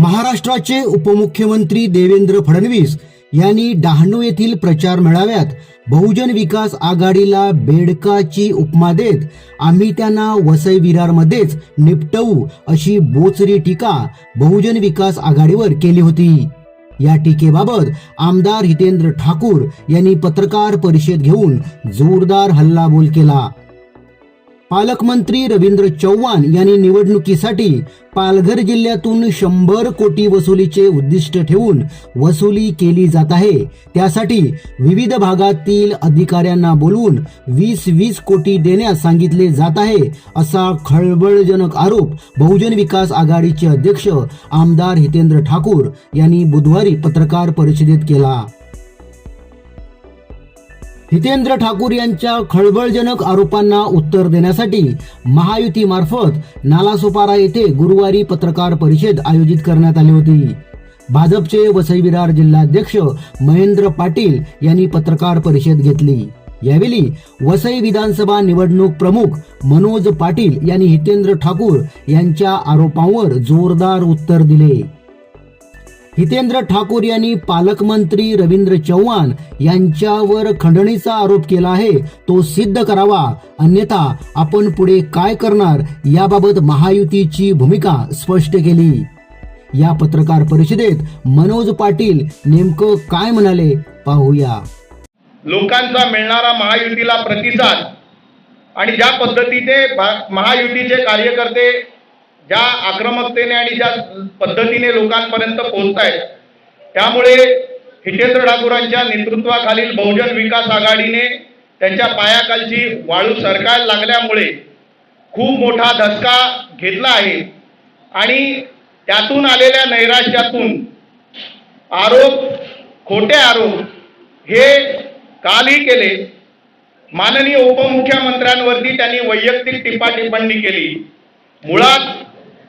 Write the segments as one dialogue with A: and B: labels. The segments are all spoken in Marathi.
A: महाराष्ट्राचे उपमुख्यमंत्री देवेंद्र फडणवीस यांनी डहाणू येथील प्रचार मेळाव्यात बहुजन विकास आघाडीला बेडकाची उपमा देत आम्ही त्यांना वसई विरारमध्येच निपटवू अशी बोचरी टीका बहुजन विकास आघाडीवर केली होती. या टीकेबाबत आमदार हितेंद्र ठाकूर यांनी पत्रकार परिषद घेऊन जोरदार हल्लाबोल केला. पालकमंत्री रवींद्र चव्हाण यांनी निवडणुकीसाठी पालघर जिल्ह्यातून शंभर कोटी वसुलीचे उद्दिष्ट ठेवून वसुली केली जात आहे. त्यासाठी विविध भागातील अधिकाऱ्यांना बोलवून वीस वीस कोटी देण्यास सांगितले जात आहे असा खळबळजनक आरोप बहुजन विकास आघाडीचे अध्यक्ष आमदार हितेंद्र ठाकूर यांनी बुधवारी पत्रकार परिषदेत केला. हितेंद्र ठाकूर यांच्या खळबळजनक आरोपांना उत्तर देण्यासाठी महायुतीमार्फत नालासोपारा येथे गुरुवारी पत्रकार परिषद आयोजित करण्यात आली होती. भाजपचे वसई विरार जिल्हाध्यक्ष महेंद्र पाटील यांनी पत्रकार परिषद घेतली. यावेळी वसई विधानसभा निवडणूक प्रमुख मनोज पाटील यांनी हितेंद्र ठाकूर यांच्या आरोपांवर जोरदार उत्तर दिले. हितेंद्र ठाकूर यांनी पालकमंत्री रवींद्र चव्हाण यांच्यावर खंडणीचा आरोप केला आहे. तो सिद्ध करावा. अन्यथा आपण पुढे काय करणार याबाबत महायुतीची भूमिका स्पष्ट केली. या पत्रकार परिषदेत मनोज पाटील नेमकं काय म्हणाले पाहूया.
B: लोकांचा मिळणारा महायुतीला प्रतिसाद आणि ज्या पद्धतीने महायुतीचे कार्यकर्ते ज्या आक्रमकतेने आणि ज्या पद्धतीने लोकांपर्यंत पोहोचत आहेत त्यामुळे हितेंद्र ठाकूरांच्या नेतृत्वाखालील बहुजन विकास आघाडीने त्यांच्या पायाखालची वाळू सरकायला लागल्यामुळे खूप मोठा धसका घेतला आहे. आणि त्यातून आलेल्या नैराश्यातून आरोप खोटे आरोप हे कालही केले. माननीय उपमुख्यमंत्र्यांवरती त्यांनी वैयक्तिक टिप्पा टिप्पणी केली. मुळात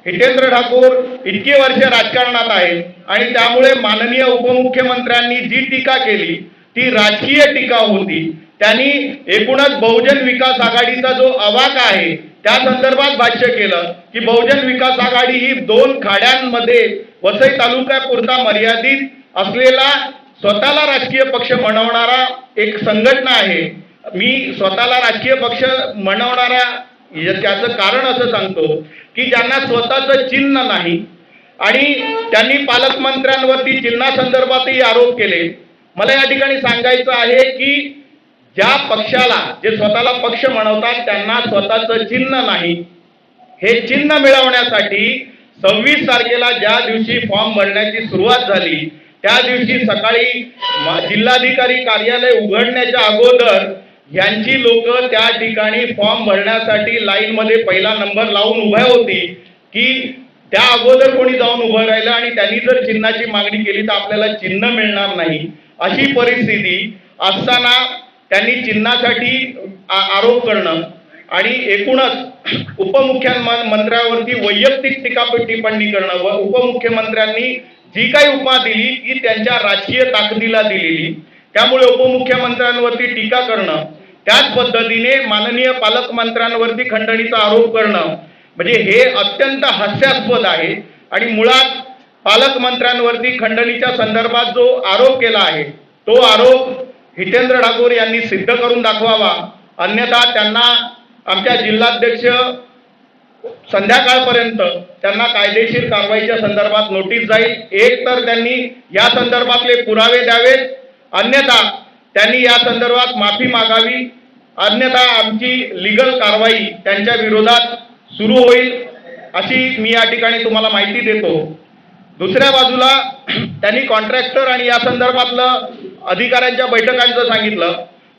B: हितेंद्र ठाकूर इतकी वर्ष राजकारणात आहे आणि त्यामुळे माननीय उपमुख्यमंत्र्यांनी जी टीका केली ती राजकीय टीका होती. त्यांनी एकूणच बहुजन विकास आघाडीचा जो अवाक आहे त्या संदर्भात भाष्य केलं की बहुजन विकास आघाडी ही दोन खाड्यांमध्ये वसई तालुक्यापुरता मर्यादित असलेला स्वतःला राजकीय पक्ष म्हणवणारा एक संघटना आहे. मी स्वतःला राजकीय पक्ष म्हणवणारा त्याचं कारण असं सांगतो की ज्यांना स्वतःचं चिन्ह नाही आणि त्यांनी पालकमंत्र्यांवरती चिन्हासंदर्भातही आरोप केले मला या ठिकाणी सांगायचं आहे की ज्या पक्षाला जे स्वतःला पक्ष म्हणवतात त्यांना स्वतःचं चिन्ह नाही. हे चिन्ह मिळवण्यासाठी सव्वीस तारखेला ज्या दिवशी फॉर्म भरण्याची सुरुवात झाली त्या दिवशी सकाळी जिल्हाधिकारी कार्यालय उघडण्याच्या अगोदर यांची लोक त्या ठिकाणी फॉर्म भरण्यासाठी लाईन मध्ये पहिला नंबर लावून उभ्या होती की त्या अगोदर कोणी जाऊन उभं राहिलं आणि त्यांनी जर चिन्हाची मागणी केली तर आपल्याला चिन्ह मिळणार नाही. अशी परिस्थिती असताना त्यांनी चिन्हासाठी आरोप करणं आणि एकूणच उपमुख्यमंत्र्यावरती वैयक्तिक टीका टिप्पणी करणं व उपमुख्यमंत्र्यांनी जी काही उपमा दिली ती त्यांच्या राजकीय ताकदीला दिलेली. त्यामुळे उपमुख्यमंत्र्यांवरती टीका करणं त्याच पद्धतीने माननीय पालकमंत्र्यांवरती खंडणीचा आरोप करणं म्हणजे हे अत्यंत हास्यास्पद आहे. आणि मुळात पालकमंत्र्यांवरती खंडणीच्या संदर्भात जो आरोप केला आहे तो आरोप हितेंद्र ठाकूर यांनी सिद्ध करून दाखवावा. अन्यथा त्यांना आमच्या जिल्हाध्यक्ष संध्याकाळपर्यंत त्यांना कायदेशीर कारवाईच्या संदर्भात नोटीस जाईल. एक तर त्यांनी या संदर्भातले पुरावे द्यावेत. अन्यथा त्यांनी या संदर्भात माफी मागावी. अन्यथा आमची लिगल कारवाई त्यांच्या विरोधात सुरू होईल अशी मी या ठिकाणी तुम्हाला माहिती देतो. दुसऱ्या बाजूला त्यांनी कॉन्ट्रॅक्टर आणि या संदर्भातलं अधिकाऱ्यांच्या बैठकांचं सांगितलं.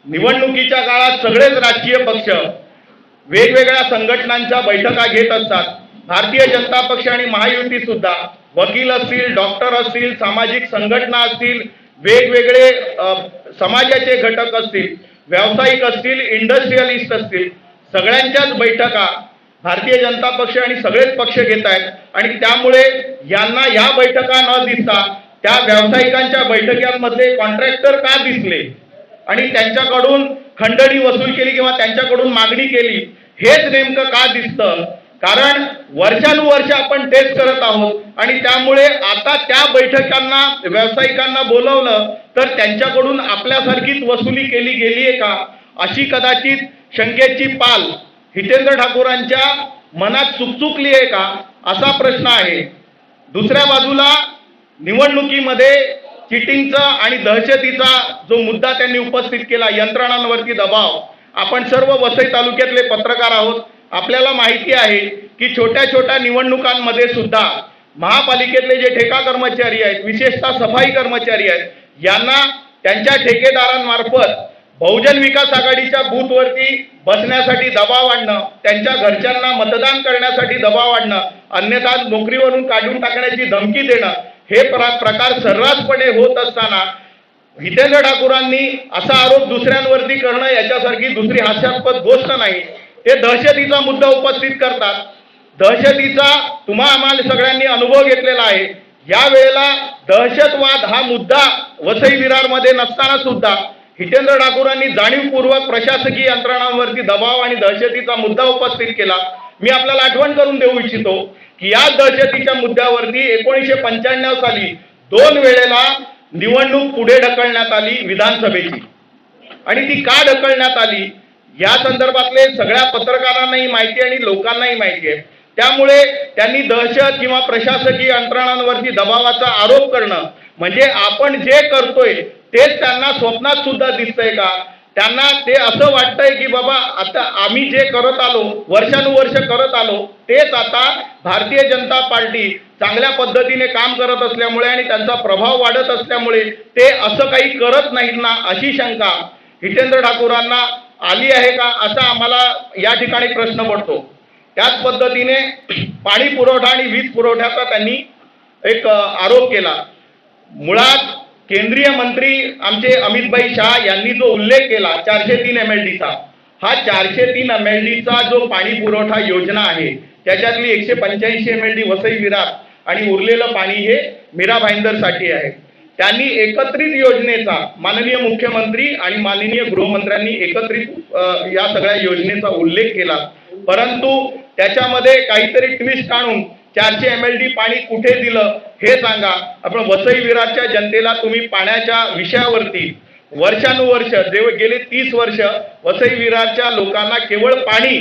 B: निवडणुकीच्या काळात सगळेच राजकीय पक्ष वेगवेगळ्या संघटनांच्या बैठका घेत असतात. भारतीय जनता पक्ष आणि महायुती सुद्धा वकील असतील डॉक्टर असतील सामाजिक संघटना असतील वेगवेगळे समाजाचे घटक असतील व्यावसायिक असतील इंडस्ट्रियलिस्ट असतील सगळ्यांच्याच बैठका भारतीय जनता पक्ष आणि सगळेच पक्ष घेत आहेत. आणि त्यामुळे यांना या बैठका न दिसता त्या व्यावसायिकांच्या बैठकांमध्ये कॉन्ट्रॅक्टर का दिसले? आणि त्यांच्याकडून खंडणी वसूल केली किंवा त्यांच्याकडून मागणी केली हेच नेमकं का दिसतं? कारण वर्षानुवर्ष आपण तेच करत आहोत. आणि त्यामुळे आता त्या बैठकांना व्यावसायिकांना बोलवलं तर त्यांच्याकडून आपल्यासारखीच वसुली केली गेली आहे का? अशी कदाचित शंकेची पाल हितेंद्र ठाकूरांच्या मनात चुकचुकली आहे का? असा प्रश्न आहे. दुसऱ्या बाजूला निवडणुकीमध्ये चिटिंगचा आणि दहशतीचा जो मुद्दा त्यांनी उपस्थित केला यंत्रणांवरती दबाव आपण सर्व वसई तालुक्यातले पत्रकार आहोत. आपल्याला माहिती आहे की छोट्या छोट्या निवडणुकांमध्ये सुद्धा महापालिकेतले जे ठेका कर्मचारी आहेत विशेषतः सफाई कर्मचारी आहेत यांना त्यांच्या ठेकेदारांमार्फत बहुजन विकास आघाडीच्या बूथवरती बसण्यासाठी दबाव आणणं त्यांच्या घरच्यांना मतदान करण्यासाठी दबाव आणणं अन्यथा नोकरीवरून काढून टाकण्याची धमकी देणं हे प्र- प्रकार सर्रासपणे होत असताना हितेंद्र ठाकूरांनी असा आरोप दुसऱ्यांवरती करणं याच्यासारखी दुसरी हास्यास्पद गोष्ट नाही. ते दहशतीचा मुद्दा उपस्थित करतात. दहशतीचा तुम्हा आम्हाला सगळ्यांनी अनुभव घेतलेला आहे. या वेळेला दहशतवाद हा मुद्दा वसई विरारमध्ये नसताना सुद्धा हितेंद्र ठाकूरांनी जाणीवपूर्वक प्रशासकीय यंत्रणांवरती दबाव आणि दहशतीचा मुद्दा उपस्थित केला. मी आपल्याला आठवण करून देऊ इच्छितो की या दहशतीच्या मुद्द्यावरती एकोणीसशे पंच्याण्णव साली दोन वेळेला निवडणूक पुढे ढकलण्यात आली विधानसभेची. आणि ती का ढकलण्यात आली? या संदर्भातले सगळ्या पत्रकारांनाही माहिती आहे आणि लोकांनाही माहिती आहे. त्यामुळे त्यांनी दहशत किंवा प्रशासकीय यंत्रणांवरती दबावाचा आरोप करणं म्हणजे आपण जे करतोय तेच त्यांना स्वप्नात सुद्धा दिसतंय का? त्यांना ते असं वाटतंय की बाबा आता आम्ही जे करत आलो वर्षानुवर्ष करत आलो तेच आता भारतीय जनता पार्टी चांगल्या पद्धतीने काम करत असल्यामुळे आणि त्यांचा प्रभाव वाढत असल्यामुळे ते असं काही करत नाहीत ना अशी शंका हितेंद्र ठाकूरांना आली आहे का असा आम्हाला या ठिकाणी प्रश्न पडतो. त्याच पद्धतीने पाणी पुरवठा आणि वीज पुरवठ्याचा त्यांनी एक आरोप केला. मुळात केंद्रीय मंत्री आमचे अमितभाई शाह यांनी जो उल्लेख केला चारशे तीन एम एल डीचा हा चारशे तीन एम एल डीचा जो पाणी पुरवठा योजना आहे त्याच्यातली एकशे पंच्याऐंशी M L D Vasai Virar आणि उरलेलं पाणी हे मीरा भाईंदरसाठी आहे. त्यांनी एकत्रित योजनेचा माननीय मुख्यमंत्री आणि माननीय गृहमंत्र्यांनी एकत्रित या सगळ्या योजनेचा उल्लेख केला. परंतु त्याच्यामध्ये काहीतरी ट्विस्ट आणून चारशे एम एल डी पाणी कुठे दिलं हे सांगा. आपण वसई विरारच्या जनतेला तुम्ही पाण्याच्या विषयावरती वर्षानुवर्ष जे गेले तीस वर्ष वसई विरारच्या लोकांना केवळ पाणी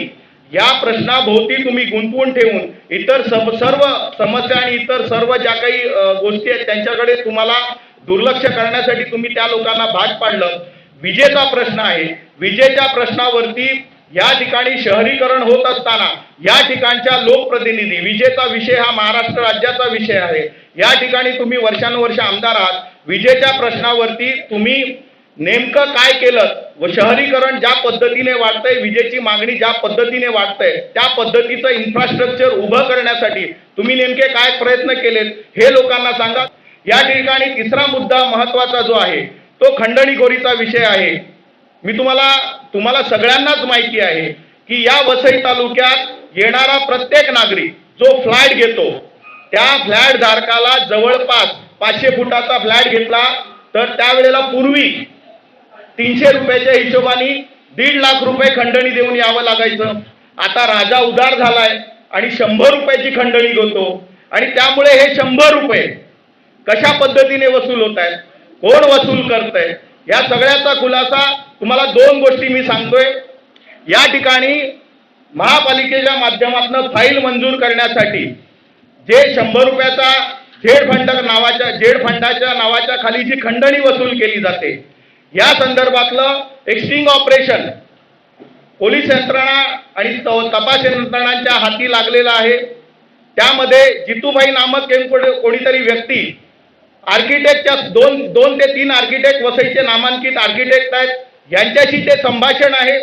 B: या प्रश्नाभोवती तुम्ही गुंतवून ठेवून इतर सम सर्व समस्या आणि इतर सर्व ज्या काही गोष्टी आहेत त्यांच्याकडे तुम्हाला दुर्लक्ष करण्यासाठी तुम्ही त्या लोकांना भाग पाडलं. विजेचा प्रश्न आहे. विजेच्या प्रश्नावरती या ठिकाणी शहरीकरण होत असताना या ठिकाणच्या लोकप्रतिनिधी विजेचा विषय हा महाराष्ट्र राज्याचा विषय आहे. या ठिकाणी तुम्ही वर्षानुवर्ष आमदार आहात. विजेच्या प्रश्नावरती तुम्ही नेमकं काय केलं? व शहरीकरण ज्या पद्धतीने वाढतंय विजेची मागणी ज्या पद्धतीने वाढतंय त्या पद्धतीचं इन्फ्रास्ट्रक्चर उभं करण्यासाठी तुम्ही नेमके काय प्रयत्न केलेत हे लोकांना सांगा. या ठिकाणी तिसरा मुद्दा महत्त्वाचा जो आहे तो खंडणीखोरीचा विषय आहे. मी तुम्हाला तुम्हाला सगळ्यांनाच माहिती आहे की या वसई तालुक्यात येणारा प्रत्येक नागरिक जो फ्लॅट घेतो त्या फ्लॅट धारकाला जवळपास पाचशे फुटाचा फ्लॅट घेतला तर त्यावेळेला पूर्वी तीनशे रुपयाच्या हिशोबाने दीड लाख रुपये खंडणी देऊन यावं लागायचं. आता राजा उदार झालाय आणि शंभर रुपयाची खंडणी घेतो. आणि त्यामुळे हे शंभर रुपये कशा पद्धतीने वसूल होत आहे कोण वसूल करतंय? या सगळ्याचा खुलासा तुम्हाला दोन गोष्टी मी सांगतोय. या ठिकाणी महापालिकेच्या माध्यमातून फाईल मंजूर करण्यासाठी जे शंभर रुपयाचा झेड फंड नावाच्या झेड फंडाच्या नावाच्या खाली जी खंडणी वसूल केली जाते. या संदर्भातलं एक ऑपरेशन पोलीस यंत्रणा आणि तपास यंत्रणांच्या हाती लागलेलं आहे. त्यामध्ये जितूबाई नामक कोणी- कोणीतरी व्यक्ती आर्किटेक्टच्या दोन दोन ते तीन आर्किटेक्ट वसईचे नामांकित आर्किटेक्ट आहेत. यांच्याशी ते संभाषण आहे.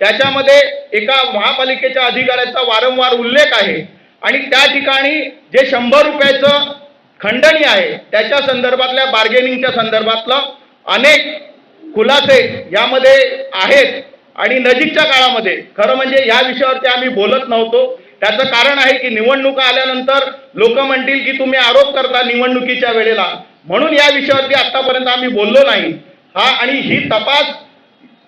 B: त्याच्यामध्ये एका महापालिकेच्या अधिकाऱ्याचा वारंवार उल्लेख आहे. आणि त्या ठिकाणी जे शंभर रुपयाचं खंडणी आहे त्याच्या संदर्भातल्या बार्गेनिंगच्या संदर्भातलं अनेक खुलासे यामध्ये आहेत. आणि नजीकच्या काळामध्ये खरं म्हणजे या विषयावरती आम्ही बोलत नव्हतो. त्याचं कारण आहे की निवडणुका आल्यानंतर लोक म्हणतील की तुम्ही आरोप करता निवडणुकीच्या वेळेला. म्हणून या विषयावरती आतापर्यंत आम्ही बोललो नाही. हा आणि ही तपास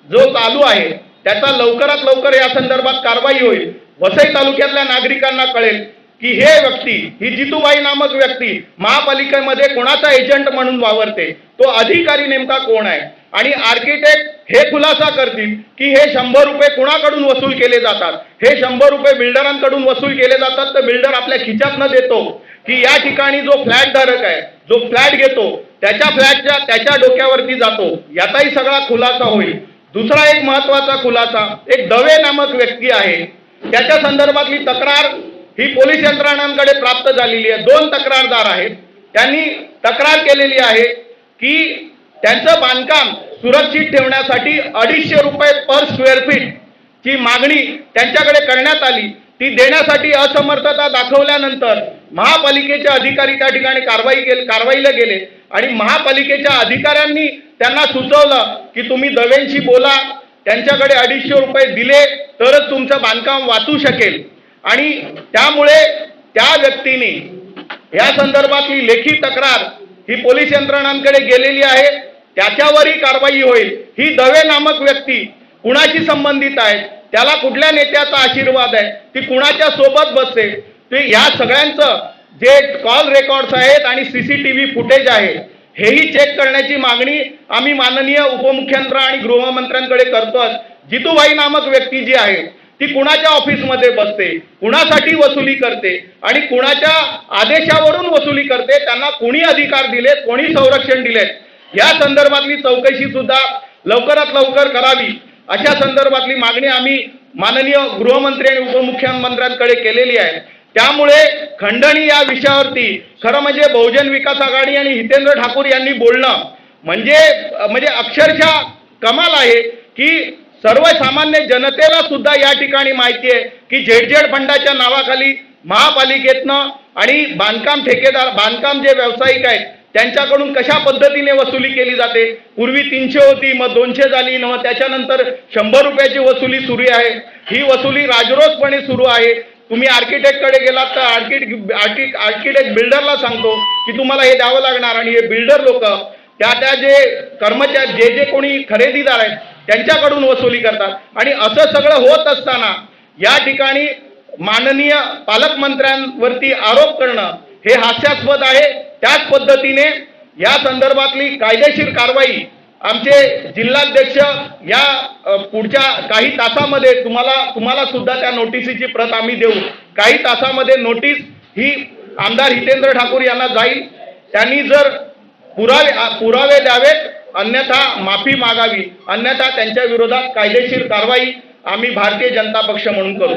B: जो चालू आहे त्याचा लवकरात लवकर या संदर्भात कारवाई होईल. वसई तालुक्यातल्या नागरिकांना कळेल की हे व्यक्ती ही जितूबाई नामक व्यक्ती महापालिकेमध्ये कोणाचा एजंट म्हणून वावरते तो अधिकारी नेमका कोण आहे? आणि आर्किटेक्ट हे खुलासा करतील की हे शंभर रुपये कुणाकडून वसूल केले जातात? हे शंभर रुपये बिल्डरांकडून वसूल केले जातात तर बिल्डर आपल्या खिशात न देतो की या ठिकाणी जो फ्लॅट धारक आहे जो फ्लॅट घेतो त्याच्या फ्लॅटच्या त्याच्या डोक्यावरती जातो. याचाही सगळा खुलासा होईल. दुसरा एक महत्त्वाचा खुलासा एक दवे नामक व्यक्ती आहे. त्याच्या संदर्भातली तक्रार ही पोलीस यंत्रणांकडे प्राप्त झालेली आहे. दोन तक्रारदार आहेत. त्यांनी तक्रार केलेली आहे की त्यांचं बांधकाम सुरक्षित ठेवण्यासाठी अडीचशे रुपये पर स्क्वेअर फीट ची मागणी त्यांच्याकडे करण्यात आली. ती देण्यासाठी असमर्थता दाखवल्यानंतर महापालिकेचे अधिकारी त्या ठिकाणी कारवाई केली कारवाईला गेले. आणि महापालिकेच्या अधिकाऱ्यांनी त्यांना सुचवलं की तुम्ही दवेंशी बोला त्यांच्याकडे अडीचशे रुपये दिले तरच तुमचं बांधकाम वाचू शकेल. आणि त्यामुळे त्या व्यक्तीने या संदर्भातली लेखी तक्रार ही पोलीस यंत्रणांकडे गेलेली आहे. त्याच्यावरही कारवाई होईल. ही दवे नामक व्यक्ती कुणाशी संबंधित आहे? त्याला कुठल्या नेत्याचा आशीर्वाद आहे? ती कुणाच्या सोबत बसते? ते या सगळ्यांचं जे कॉल रेकॉर्ड्स आहेत आणि सीसीटीव्ही फुटेज आहे हेही चेक करण्याची मागणी आम्ही माननीय उपमुख्यमंत्री आणि गृहमंत्र्यांकडे करतो जितूबाई नामक व्यक्ती जी आहे ती कुणाच्या ऑफिसमध्ये बसते? कुणासाठी वसुली करते? आणि कुणाच्या आदेशावरून वसुली करते? त्यांना कुणी अधिकार दिलेत कोणी संरक्षण दिलेत या संदर्भातली चौकशी सुद्धा लवकरात लवकर करावी. अशा संदर्भातली मागणी आम्ही माननीय गृहमंत्री आणि उपमुख्यमंत्र्यांकडे केलेली आहे. त्यामुळे खंडणी या विषयावरती खरं म्हणजे बहुजन विकास आघाडी आणि हितेंद्र ठाकूर यांनी बोलणं म्हणजे म्हणजे अक्षरशः कमाल आहे की सर्वसामान्य जनतेला सुद्धा या ठिकाणी माहिती आहे की झेड झेड फंडाच्या नावाखाली महापालिकेतनं आणि बांधकाम ठेकेदार बांधकाम जे व्यावसायिक आहेत त्यांच्याकडून कशा पद्धतीने वसुली केली जाते? पूर्वी तीनशे होती मग दोनशे झाली मग त्याच्यानंतर शंभर रुपयाची वसुली सुरू आहे. ही वसुली राजरोसपणे सुरू आहे. तुम्ही आर्किटेक्टकडे गेलात तर आर्किटेक्ट आर्कि आर्किटेक्ट बिल्डरला सांगतो की तुम्हाला हे द्यावं लागणार आणि हे बिल्डर लोक त्या त्या जे कर्मचारी जे जे कोणी खरेदीदार आहेत त्यांच्याकडून वसुली करतात. आणि असं सगळं होत असताना या ठिकाणी माननीय पालकमंत्र्यांवरती आरोप करणं हे हास्यास्पद आहे. त्याच पद्धतीने या संदर्भातली कायदेशीर कारवाई आमचे जिल्हाध्यक्ष या पुढच्या काही तासामध्ये तुम्हाला तुम्हाला सुद्धा त्या नोटिसीची प्रत आम्ही देऊ. काही तासामध्ये नोटीस ही आमदार हितेंद्र ठाकूर यांना जाईल. त्यांनी जर पुरावे पुरावे द्यावेत अन्यथा माफी मागावी. अन्यथा त्यांच्या विरोधात कायदेशीर कारवाई आम्ही भारतीय जनता पक्ष म्हणून करू.